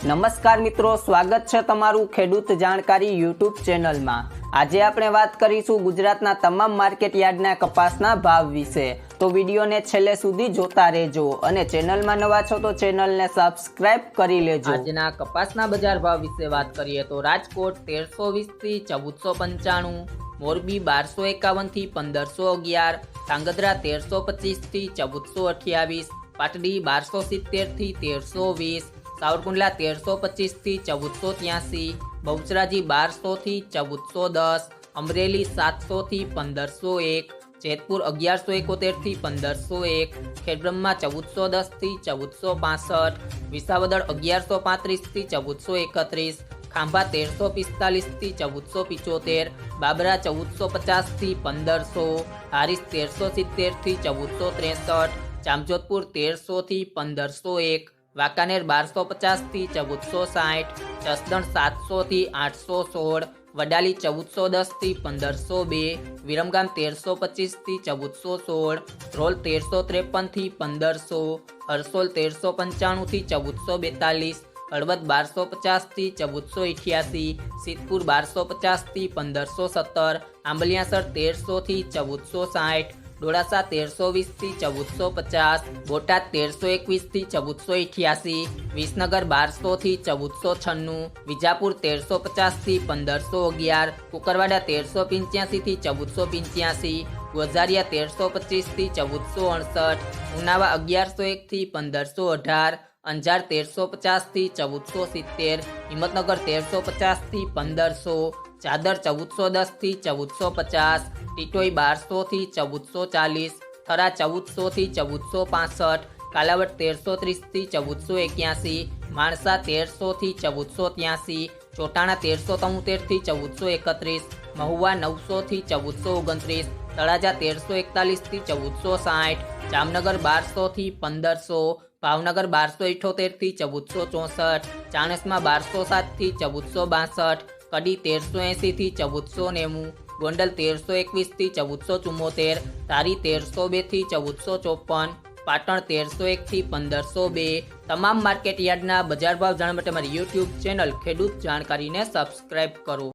નમસ્કાર મિત્રો, સ્વાગત છે તમારું ખેડૂત જાણકારી યુટ્યુબ ચેનલમાં. આજે આપણે વાત કરીશું ગુજરાતના તમામ માર્કેટ યાર્ડના કપાસના ભાવ વિશે. તો વિડીયોને છેલ્લે સુધી જોતા રહેજો અને ચેનલમાં નવા છો તો ચેનલને સબસ્ક્રાઇબ કરી લેજો. આજના કપાસના બજાર ભાવ વિશે વાત કરીએ તો રાજકોટ તેરસો વીસથી ચૌદસો પંચાણું, મોરબી બારસો એકાવનથી પંદરસો અગિયાર, ધાંગધ્રા તેરસો પચીસથી ચૌદસો અઠ્યાવીસ, પાટડી બારસો સિત્તેરથી તેરસો વીસ સાવરકુંડલા તેરસો પચીસથી ચૌદસો ત્યાંસી, બહુચરાજી બારસોથી ચૌદસો દસ, અમરેલી સાતસોથી પંદરસો એક, જેતપુર અગિયારસો એકોતેરથી પંદરસો એક ખેડબ્રહ્મા ચૌદસો દસથી ચૌદસો પાસઠ, વિસાવદર અગિયારસો પાંત્રીસથી ચૌદસો એકત્રીસ, ખાંભા તેરસો પિસ્તાલીસથી ચૌદસો પિચોતેર, બાબરા ચૌદસો પચાસથી પંદરસો, હારીસ તેરસો સિત્તેરથી ચૌદસો ત્રેસઠ, જામજોધપુર તેરસોથી પંદરસો એક વાંકાનેર બારસો પચાસથી ચૌદસો સાઠ, જસદણ સાતસોથી આઠસો સોળ, વડાલી ચૌદસો દસથી પંદરસો બે, વિરમગામ તેરસો પચીસથી ચૌદસો સોળ, ધ્રોલ તેરસો ત્રેપનથી પંદરસો હરસોલ તેરસો પંચાણુંથી ચૌદસો બેતાલીસ, હળવદ બારસો પચાસથી ચૌદસો અઠ્યાસી સિદ્ધપુર બારસો પચાસથી પંદરસો સત્તર, આંબલિયાસર તેરસોથી ચૌદસો સાઠ ડોળાસા તેરસો વીસથી ચૌદસો પચાસ, બોટાદ તેરસો એકવીસથી ચૌદસો અઠ્યાસી વિસનગર બારસોથી ચૌદસો છન્નું, વિજાપુર તેરસો પચાસથી પંદરસો અગિયાર, કુકરવાડા તેરસો પંચ્યાસીથી ચૌદસો પંચ્યાસી ગોઝારિયા તેરસો પચીસથી ચૌદસો અડસઠ, ઉનાવા અગિયારસો એકથી પંદરસો અઢાર, અંજાર તેરસો પચાસથી ચૌદસો સિત્તેર, હિંમતનગર તેરસો પચાસથી પંદરસો ચાદર ચૌદસો દસથી ચૌદસો પચાસ ટીટોઈ બારસોથી ચૌદસો ચાલીસ થરા ચૌદસોથી ચૌદસો પાસઠ કાલાવટ તેરસો ત્રીસથી ચૌદસો એક્યાસી માણસા તેરસોથી ચૌદસો ત્યાસી ચોટાણા તેરસો તોતેરથી ચૌદસો એકત્રીસ મહુવા નવસોથી ચૌદસો ઓગણત્રીસ તળાજા તેરસો એકતાલીસથી ચૌદસો સાઠ જામનગર બારસોથી પંદરસો ભાવનગર બારસો ઇઠોતેરથી ચૌદસો ચોસઠ ચાણસમાં બારસો સાતથી ચૌદસો બાસઠ કડી તેરસો એંસીથી ચૌદસો નેવું, ગોંડલ તેરસો એકવીસથી ચૌદસો ચુમ્મોતેર તારી તેરસો બેથી ચૌદસો ચોપન, પાટણ તેરસો એકથી પંદરસો બે. તમામ માર્કેટ યાર્ડના બજાર ભાવ જાણવા માટે મારી યુટ્યુબ ચેનલ ખેડૂત જાણકારીને સબસ્ક્રાઇબ કરો.